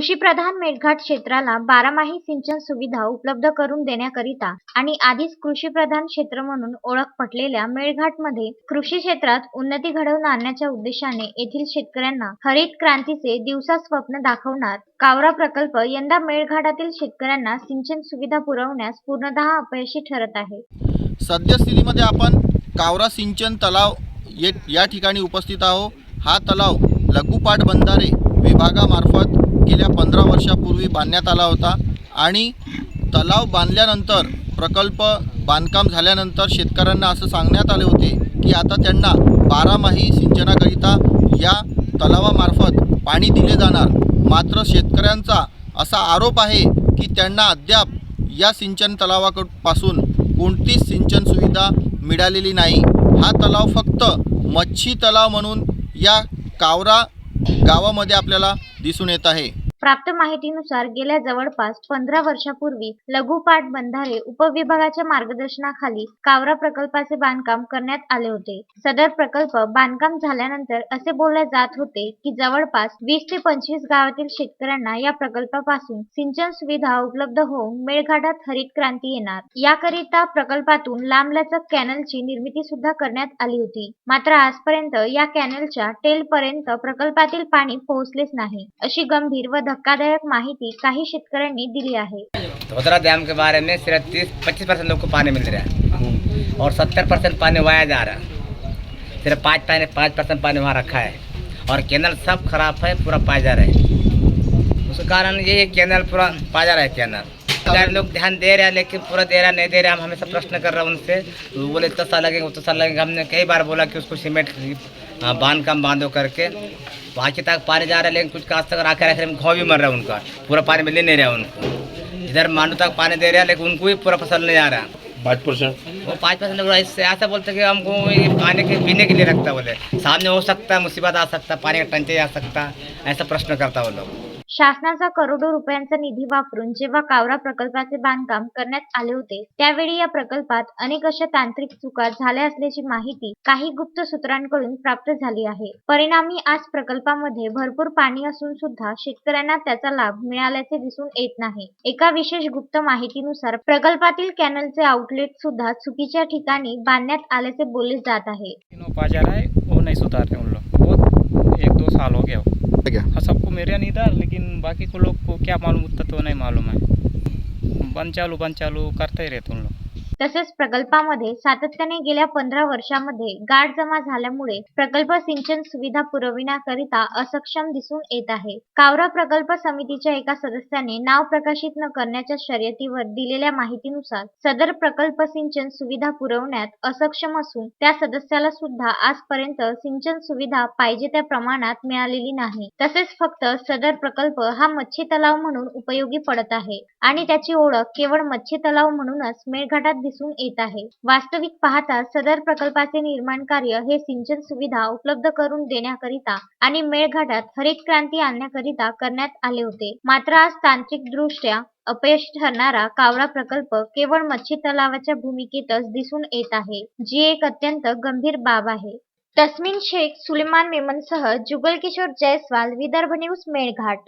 कृषीप्रधान मेळघाट क्षेत्राला बारामाही सिंचन सुविधा उपलब्ध करून देण्याकरिता आणि आधीच कृषीप्रधान क्षेत्र म्हणून ओळख पटलेल्या मेळघाटमध्ये कृषी क्षेत्रात उन्नती घडवून आणण्याच्या उद्देशाने येथील शेतकऱ्यांना हरित क्रांतीचे दिवसा स्वप्न दाखवणार कावरा प्रकल्प यंदा मेळघाटातील शेतकऱ्यांना सिंचन सुविधा पुरवण्यास पूर्णतः अपयशी ठरत आहे. सद्यस्थितीमध्ये आपण कावरा सिंचन तलाव या ठिकाणी उपस्थित आहोत. हा तलाव लघुपाट बंधारे विभागामार्फत गेल्या पंधरा वर्षापूर्वी बांधण्यात आला होता आणि तलाव बांधल्यानंतर प्रकल्प बांधकाम झाल्यानंतर शेतकऱ्यांना असं सांगण्यात आले होते की आता त्यांना बारामाही सिंचनाकरिता या तलावामार्फत पाणी दिले जाणार. मात्र शेतकऱ्यांचा असा आरोप आहे की त्यांना अद्याप या सिंचन तलावापासून कोणतीच सिंचन सुविधा मिळालेली नाही. हा तलाव फक्त मच्छी तलाव म्हणून या कावरा गावामध्ये आपल्याला दिसून येत आहे. प्राप्त माहितीनुसार गेल्या जवळपास पंधरा वर्षापूर्वी लघुपाट बंधारे उपविभागाच्या मार्गदर्शनाखाली कावरा प्रकल्पाचे बांधकाम करण्यात आले होते. सदर प्रकल्प बांधकाम झाल्यानंतर असे बोलले जात होते की जवळपास वीस ते पंचवीस गावातील शेतकऱ्यांना या प्रकल्पापासून सिंचन सुविधा उपलब्ध होऊन मेळघाटात हरित क्रांती येणार. याकरिता प्रकल्पातून लांबलचक कॅनलची निर्मिती सुद्धा करण्यात आली होती. मात्र आजपर्यंत या कॅनलच्या टेल पर्यंत प्रकल्पातील पाणी पोहोचलेच नाही अशी गंभीर व धक्कादायक माहिती काही शेतकऱ्यांनी दिली आहे. धोदरा डैम के बारे में सिर्फ़ तीस पच्चीस परसेंट लोग को पानी मिल रहा है। और सत्तर परसेंट पानी वाया जा रहा है। सिर्फ़ पाँच पानी पाँच परसेंट पानी वहाँ रखा है। और कैनल सब खराब है पूरा पाया जा रहा है। उसके कारण ये है कैनल पूरा पाया जा रहा है कैनल। सरकार लोग ध्यान दे रहे हैं लेकिन पूरा दे रहा नहीं दे रहा हम हमेशा प्रश्न कर रहे हैं उनसे। वो बोले इतना साल लगेगा उतना साल लगेगा। हमने कई बार बोला कि उसको सीमेंट बाँध कम बांधो करके। बाकी तक पानी जा रहा है लेकिन कुछ काज तक आकर आखिर में घाव भी मर रहा है उनका। पूरा पानी मिल ही नहीं रहा उनको। इधर मांडू तक पानी दे रहा है लेकिन उनको भी पूरा फ़सल नहीं आ रहा। पाँच परसेंट वो पाँच परसेंट लोग इससे ऐसा बोलते कि हमको ये पानी के पीने के लिए रखता बोले। सामने हो सकता है मुसीबत आ सकता है पानी का टंचाई आ सकता है ऐसा प्रश्न करता वो लोग। शासनाचा करोडो रुपयांचा निधी वापरून जेव्हा कावरा प्रकल्पाचे बांधकाम करण्यात आले होते त्यावेळी या प्रकल्पात अनेक अशा तांत्रिक चुका झाल्या असल्याची माहिती काही गुप्त सूत्रांकडून प्राप्त झाली आहे. परिणामी आज प्रकल्पामध्ये भरपूर पाणी असून सुद्धा शेतकऱ्यांना त्याचा लाभ मिळाल्याचे दिसून येत नाही. एका विशेष गुप्त माहितीनुसार प्रकल्पातील कॅनलचे आउटलेट सुद्धा चुकीच्या ठिकाणी बांधण्यात आल्याचे बोलले जात आहे. बाजार आहे हो वो नहीं सुधार रहे उन लोग बहुत एक दो साल हो गया क्या? हाँ सबको मेरे नहीं था लेकिन बाकी को लोग को क्या मालूम उतना तो नहीं मालूम है। बंद चालू बंद चालू करते ही रहते उन लोग। तसेच प्रकल्पामध्ये सातत्याने गेल्या पंधरा वर्षामध्ये गाठ जमा झाल्यामुळे प्रकल्प सिंचन सुविधा पुरविण्याकरिता असक्षम दिसून येत आहे. कावरा प्रकल्प समितीच्या एका सदस्याने नाव प्रकाशित न करण्याच्या शर्यतीवर दिलेल्या माहितीनुसार सदर प्रकल्प सिंचन सुविधा पुरवण्यात असक्षम असून त्या सदस्याला सुद्धा आजपर्यंत सिंचन सुविधा पाहिजे त्या प्रमाणात मिळालेली नाही. तसेच फक्त सदर प्रकल्प हा मच्छी तलाव म्हणून उपयोगी पडत आहे आणि त्याची ओळख केवळ मच्छी तलाव म्हणूनच मेळघाटात दिसून येत आहे. वास्तविक पाहता सदर प्रकल्पाचे निर्माण कार्य हे सिंचन सुविधा उपलब्ध करून देण्याकरिता आणि मेळघाटात हरित क्रांती आणण्याकरिता करण्यात आले होते. मात्र आज तांत्रिक दृष्ट्या अपयशी ठरणारा कावळा प्रकल्प केवळ मच्छी तलावाच्या भूमिकेतच दिसून येत आहे जी एक अत्यंत गंभीर बाब आहे. तस्मिन शेख सुलेमान मेमनसह जुगल किशोर जयस्वाल विदर्भ न्यूज मेळघाट.